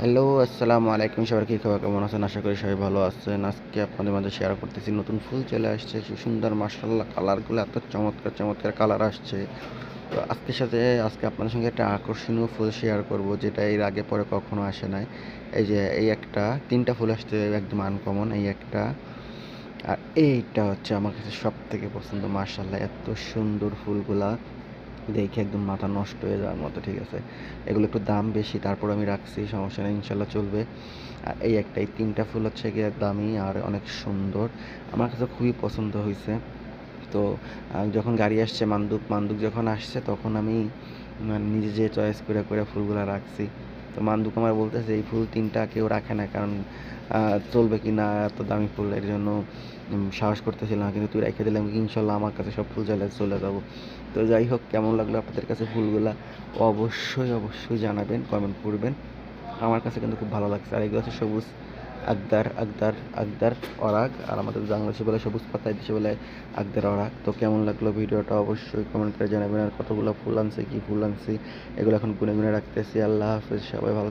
Hello, আসসালামু আলাইকুম সবার কী খবর, কেমন আছেন? আশা করি সবাই ভালো আছেন। আজকে আপনাদের মাঝে শেয়ার করতেছি, নতুন ফুল চলে আসছে সুন্দর মার্শাল্লাহ কালারগুলো এত চমৎকার চমৎকার কালার আসছে। তো আজকের সাথে, আজকে আপনাদের সঙ্গে একটা আকর্ষণীয় ফুল শেয়ার করব, যেটা এর আগে, পরে কখনো আসে নাই। এই যে, এই একটা, তিনটা ফুল আসছে, একদম আনকমন এই একটা। আর এইটা হচ্ছে আমার কাছে সব থেকে পছন্দ মার্শাল্লাহ এত সুন্দর ফুলগুলা। দেখে একদম মাথা নষ্ট হয়ে যাওয়ার মতো, ঠিক আছে? এগুলো একটু দাম বেশি, তারপর আমি রাখছি, সমস্যা নেই, ইনশাল্লাহ চলবে। আর এই একটা, এই তিনটা ফুল হচ্ছে গিয়ে দামি আর অনেক সুন্দর। আমার কাছে খুবই পছন্দ হয়েছে। তো যখন গাড়ি আসছে, মান্দুক মান্দুক যখন আসছে, তখন আমি মানে নিজে যে চয়েস করে করে ফুলগুলো রাখছি। তো মান্দু কুমার বলতেছে, এই ফুল তিনটা কেউ রাখে না, কারণ চলবে কি না এত দামি ফুল, এর জন্য সাহস করতেছিলাম কিন্তু তুই রেখে দিলাম ইনশাল্লাহ আমার কাছে সব ফুল চলে চলে যাব। তো যাই হোক, কেমন লাগল আপনাদের কাছে ফুলগুলা? অবশ্যই অবশ্যই জানাবেন কমেন্ট করবেন। আমার কাছে কিন্তু খুব ভালো লাগছে। আর এগুলো হচ্ছে সবুজ আগদার আকদার আকদার অরাগ। আর আমাদের বাংলাদেশে বলে সবুজ পাতায় দেশে বলে আকদার অরাগ। তো কেমন লাগল ভিডিওটা অবশ্যই কমেন্ট করে জানাবেন। আর কতগুলো ফুল আনছে, কি ফুল আনছি, এগুলো এখন গুনে গুনে রাখতেছি। আল্লাহ হাফেজ, সবাই ভালো